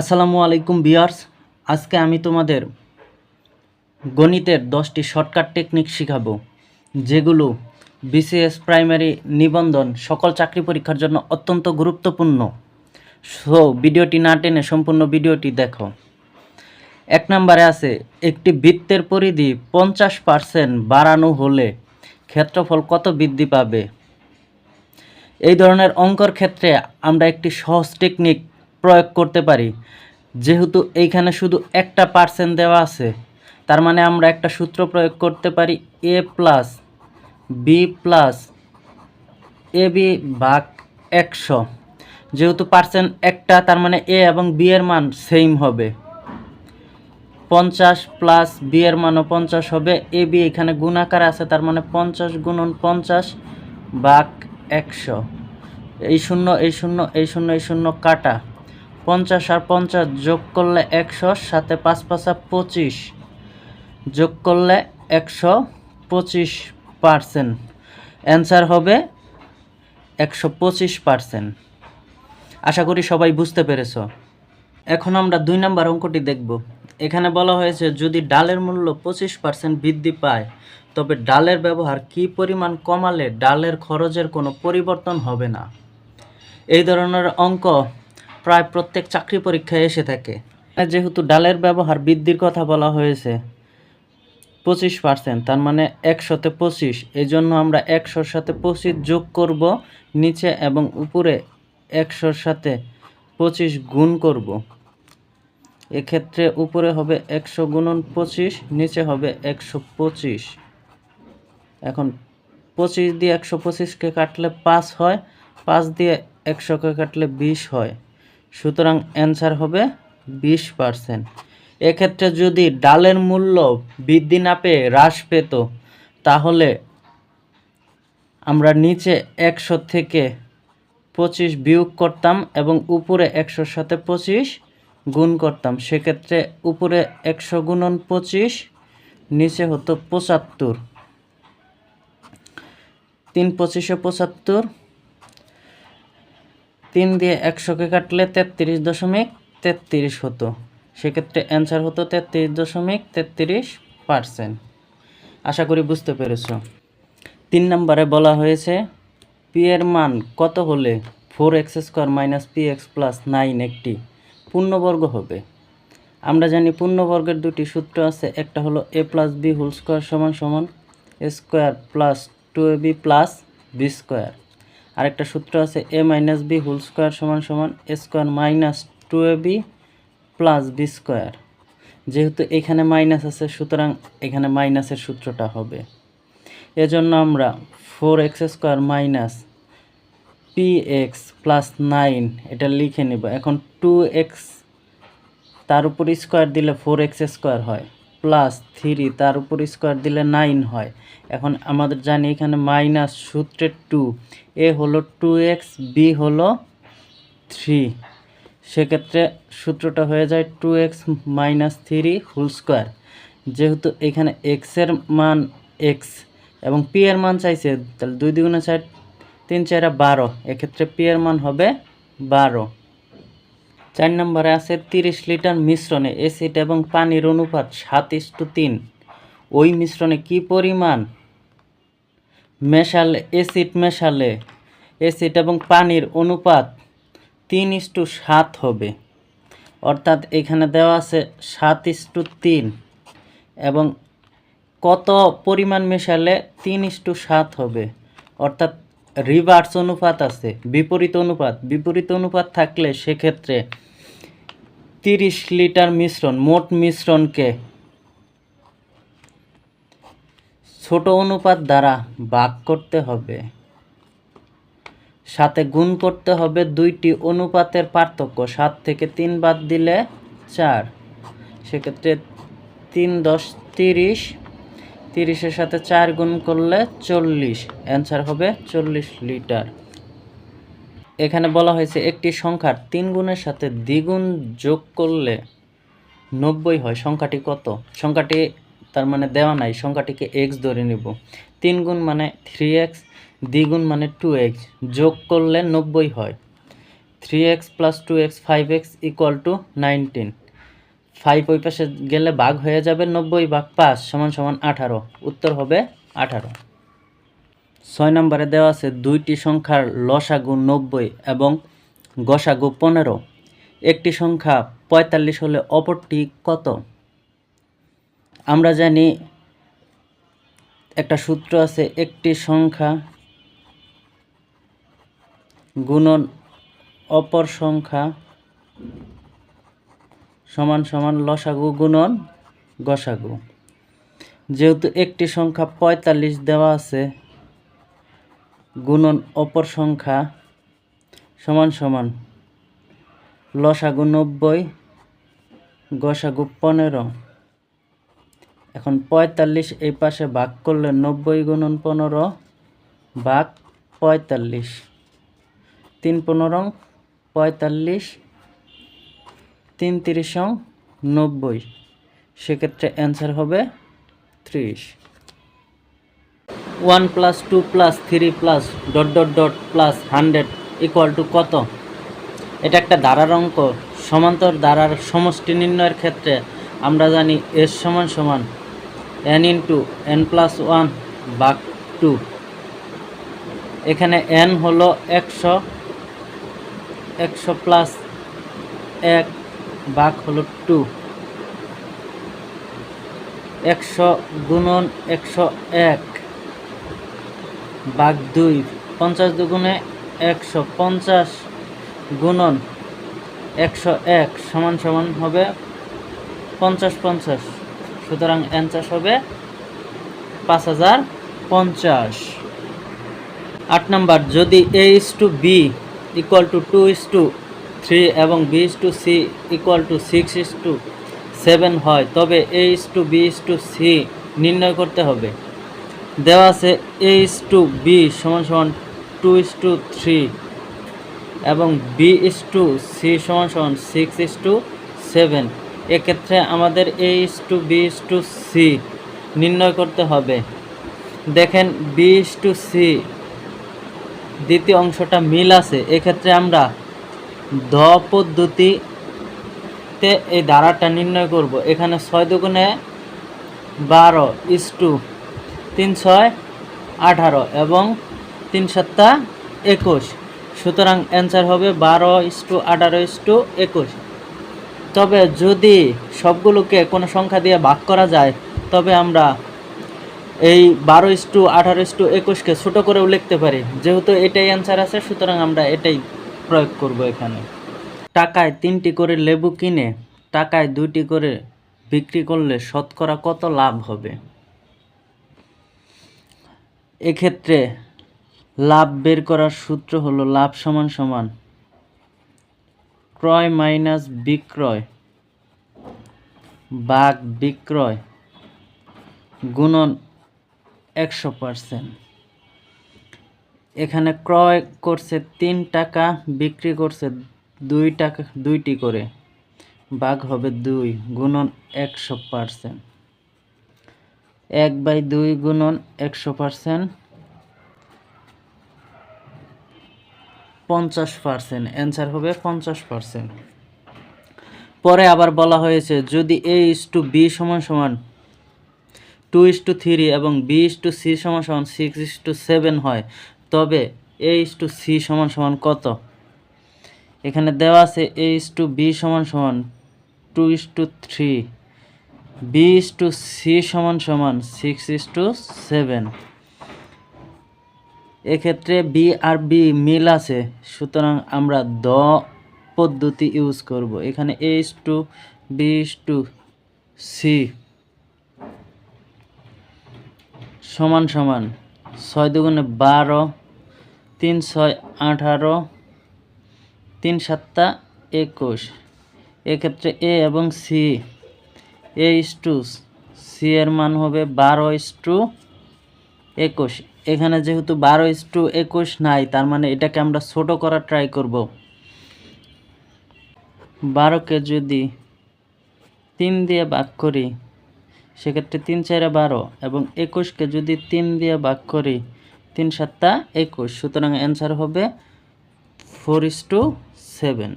আসসালামু আলাইকুম বিয়ার্স আজকে আমি তোমাদের গণিতের দশটি শর্টকাট টেকনিক শিখাবো, যেগুলো বিসিএস প্রাইমারি নিবন্ধন সকল চাকরি পরীক্ষার জন্য অত্যন্ত গুরুত্বপূর্ণ। সো ভিডিওটি না টেনে সম্পূর্ণ ভিডিওটি দেখো। এক নম্বরে আছে, একটি বৃত্তের পরিধি পঞ্চাশ পার্সেন্ট বাড়ানো হলে ক্ষেত্রফল কত বৃদ্ধি পাবে? এই ধরনের অঙ্কর ক্ষেত্রে আমরা একটি সহজ টেকনিক প্রয়োগ করতে পারি। যেহেতু এইখানে শুধু একটা পার্সেন্ট দেওয়া আছে, তার মানে আমরা একটা সূত্র প্রয়োগ করতে পারি A plus B plus A B ভাগ একশো। যেহেতু পার্সেন্ট একটা, তার মানে এ এবং বি এর মান সেম হবে। পঞ্চাশ প্লাস বি এর মানও পঞ্চাশ হবে। এ বি এখানে গুণাকার আছে, তার মানে পঞ্চাশ গুণন পঞ্চাশ বাক একশো। এই শূন্য এই শূন্য এই শূন্য এই শূন্য কাটা। পঞ্চাশ আর পঞ্চাশ যোগ করলে একশো, সাথে পাঁচ পাঁচা পঁচিশ যোগ করলে একশো পঁচিশ পার্সেন্ট অ্যান্সার হবে একশো পঁচিশ পার্সেন্ট আশা করি সবাই বুঝতে পেরেছ। এখন আমরা দুই নাম্বার অঙ্কটি দেখব। এখানে বলা হয়েছে, যদি ডালের মূল্য পঁচিশ পার্সেন্ট বৃদ্ধি পায়, তবে ডালের ব্যবহার কী পরিমাণ কমালে ডালের খরচের কোনো পরিবর্তন হবে না। এই ধরনের অঙ্ক প্রায় প্রত্যেক চাকরি পরীক্ষায় এসে থাকে। যেহেতু ডালের ব্যবহার বৃদ্ধির কথা বলা হয়েছে, পঁচিশ পার্সেন্ট তার মানে একশোতে পঁচিশ এই জন্য আমরা একশোর সাথে পঁচিশ যোগ করব, নিচে এবং উপরে একশোর সাথে পঁচিশ গুণ করব। এক্ষেত্রে উপরে হবে একশো গুণন পঁচিশ, নিচে হবে একশো পঁচিশ। এখন পঁচিশ দিয়ে একশো পঁচিশকে কাটলে পাঁচ হয়, পাঁচ দিয়ে একশোকে কাটলে বিশ হয়। সুতরাং অ্যান্সার হবে বিশ পার্সেন্ট। এক্ষেত্রে যদি ডালের মূল্য বৃদ্ধি না পেয়ে হ্রাস পেত, তাহলে আমরা নিচে একশো থেকে পঁচিশ বিয়োগ করতাম এবং উপরে একশোর সাথে পঁচিশ গুণ করতাম। সেক্ষেত্রে উপরে একশো গুণন পঁচিশ, নিচে হতো পঁচাত্তর। তিন পঁচিশে পঁচাত্তর তিন দিয়ে একশোকে কাটলে তেত্রিশ দশমিক তেত্রিশ হতো। সেক্ষেত্রে অ্যান্সার হতো তেত্রিশ দশমিক তেত্রিশ পার্সেন্ট আশা করি বুঝতে পেরেছ। তিন নম্বরে বলা হয়েছে পি এর মান কত হলে four X square minus P X plus nine একটি পূর্ণবর্গ হবে? আমরা জানি পূর্ণবর্গের দুটি সূত্র আছে, একটা হলো a plus b whole square সমান সমান square plus two a b plus b square আরেকটা সূত্র আছে a minus b whole square সমান সমান a square minus two a b plus b square যেহেতু এখানে মাইনাস আছে, সুতরাং এখানে মাইনাসের সূত্রটা হবে। এজন্য আমরা four x square minus p x plus nine এটা লিখে নেব। এখন টু এক্স তার উপর স্কোয়ার দিলে ফোর এক্স স্কোয়ার হয়। প্লাস থ্রি, তার উপর স্কোয়ার দিলে নাইন হয়। এখন আমাদের জানি এখানে মাইনাস সূত্রের টু, এ হলো টু এক্স, বি হলো থ্রি। সেক্ষেত্রে সূত্রটা হয়ে যায় two x minus three whole square. যেহেতু এখানে এক্সের মান এক্স এবং পি এর মান চাইছে, তাহলে দুই দ্বিগুণে চার, তিন চারা বারো। এক্ষেত্রে পি এর মান হবে বারো। চার নম্বরে আছে তিরিশ লিটার মিশ্রণে অ্যাসিড এবং পানির অনুপাত সাত ইস্টু তিন। ওই মিশ্রণে কি পরিমাণ? মেশালে অ্যাসিড মেশালে অ্যাসিড এবং পানির অনুপাত তিন ইস্টু সাত হবে। অর্থাৎ এখানে দেওয়া আছে সাত ইস্টু তিন এবং কত পরিমাণ মেশালে তিন ইস্টু সাত হবে? অর্থাৎ রিভার্স অনুপাত আছে, বিপরীত অনুপাত। বিপরীত অনুপাত থাকলে সেক্ষেত্রে তিরিশ লিটার মিশ্রণ, মোট মিশ্রণকে ছোট অনুপাত দ্বারা ভাগ করতে হবে। সাথে গুণ করতে হবে দুইটি অনুপাতের পার্থক্য, সাত থেকে তিন বাদ দিলে চার। সেক্ষেত্রে তিন দশ তিরিশ, তিরিশের সাথে চার গুণ করলে চল্লিশ। অ্যান্সার হবে চল্লিশ লিটার। এখানে বলা হয়েছে, একটি সংখ্যার তিন গুণের সাথে দ্বিগুণ যোগ করলে নব্বই হয়। সংখ্যাটি কত? সংখ্যাটি তার মানে দেওয়া নাই। সংখ্যাটিকে এক্স ধরে নিব। তিন গুণ মানে থ্রি এক্স দ্বিগুণ মানে টু এক্স যোগ করলে নব্বই হয়। Three x plus two x five x equal to nineteen five ওই পাশে গেলে ভাগ হয়ে যাবে নব্বই ভাগ পাঁচ, সমান সমান আঠারো। উত্তর হবে আঠারো। ছয় নম্বরে দেওয়া আছে দুইটি সংখ্যার লসাগু নব্বই এবং গসাগু পনেরো। একটি সংখ্যা পঁয়তাল্লিশ হলে অপরটি কত? আমরা জানি একটা সূত্র আছে, একটি সংখ্যা গুণন অপর সংখ্যা সমান সমান লসাগু গুণন গসাগু। যেহেতু একটি সংখ্যা পঁয়তাল্লিশ দেওয়া আছে গুণন অপর সংখ্যা সমান সমান লসাগু নব্বই, গসাগু পনেরো। এখন পঁয়তাল্লিশ এই পাশে ভাগ করলে নব্বই গুণন পনেরো ভাগ পঁয়তাল্লিশ। তিন পনেরো পঁয়তাল্লিশ, তিন তিরিশ নব্বই। সেক্ষেত্রে অ্যান্সার হবে ত্রিশ। One plus two plus three plus dot dot dot plus hundred equal to কত? এটা একটা ধারার অঙ্ক। সমান্তর ধারার সমষ্টি নির্ণয়ের ক্ষেত্রে আমরা জানি এর সমান সমান n into n plus one বাক টু এখানে এন হলো একশো একশো প্লাস এক বাক হলো টু একশো গুণন একশো এক। বাঘ দুই, পঞ্চাশ দুগুণে একশো পঞ্চাশ গুণন একশো এক সমান সমান হবে পঞ্চাশ পঞ্চাশ। সুতরাং অ্যান্সার হবে পাঁচ হাজার পঞ্চাশ। আট নাম্বার, যদি a is to b equal to two is to three এবং b is to c equal to six is to seven হয়, তবে a is to b is to c নির্ণয় করতে হবে। দেওয়া আছে এ ইস টু বি সমান সমান টু ইস টু থ্রি এবং বি ইস টু সি সমান সমান সিক্স ইস টু সেভেন এক্ষেত্রে আমাদের a is to b is to c নির্ণয় করতে হবে। দেখেন বি ইস টু সি দ্বিতীয় অংশটা মিল আছে। এক্ষেত্রে আমরা দ পদ্ধতিতে এই ধারাটা নির্ণয় করব। এখানে ছয় দুগুণে বারো ইস টু তিন ছয় আঠারো এবং তিন সাতটা একুশ। সুতরাং অ্যান্সার হবে বারো ইস টু আঠারো ইস টু একুশ। তবে যদি সবগুলোকে কোনো সংখ্যা দিয়ে ভাগ করা যায়, তবে আমরা এই বারো ইস টু আঠারো ইস টু একুশকে ছোটো করেও লিখতে পারি। যেহেতু এটাই অ্যান্সার আছে, সুতরাং আমরা এটাই প্রয়োগ করব এখানে। টাকায় তিনটি করে লেবু কিনে, টাকায় দুইটি করে বিক্রি করলে শতকরা কত লাভ হবে? এক্ষেত্রে লাভ বের করার সূত্র হলো লাভ সমান সমান ক্রয় মাইনাস বিক্রয় বাঘ বিক্রয় গুণন একশো পারসেন্ট। এখানে ক্রয় করছে তিন টাকা, বিক্রি করছে দুই টাকা, দুইটি করে। ভাগ হবে দুই, গুণন একশো পারসেন্ট। এক বাই দুই গুণন একশো পারসেন্ট। পঞ্চাশ পারসেন্ট। অ্যান্সার হবে পঞ্চাশ পারসেন্ট। পরে আবার বলা হয়েছে, যদি এ ইস টু বি সমান সমান টু ইস টু থ্রি এবং বি ইস টু সি সমান সমান সিক্স ইস টু সেভেন হয়, তবে এ ইস টু সি সমান সমান কত? এখানে দেওয়া আছে এ ইস টু বি সমান সমান two is to three b is to c সমান সমান সিক্স ইস টু সেভেন। এক্ষেত্রে বি আর বি মিল আছে, সুতরাং আমরা দ পদ্ধতি ইউজ করব। এখানে a is to b is to c সমান সমান ছয় দুগুণে বারো, তিন ছয় আঠারো, তিন সাতটা একুশ। এক্ষেত্রে এ এবং সি এ টু সি এর মান হবে বারো টু একুশ। এখানে যেহেতু বারো টু একুশ নাই, তার মানে এটাকে আমরা ছোট করার ট্রাই করব। বারোকে যদি তিন দিয়ে ভাগ করি, সেক্ষেত্রে তিন চারে বারো, এবং একুশকে যদি তিন দিয়ে ভাগ করি, তিন সাতটা একুশ। সুতরাং অ্যান্সার হবে ফোর ইস টু সেভেন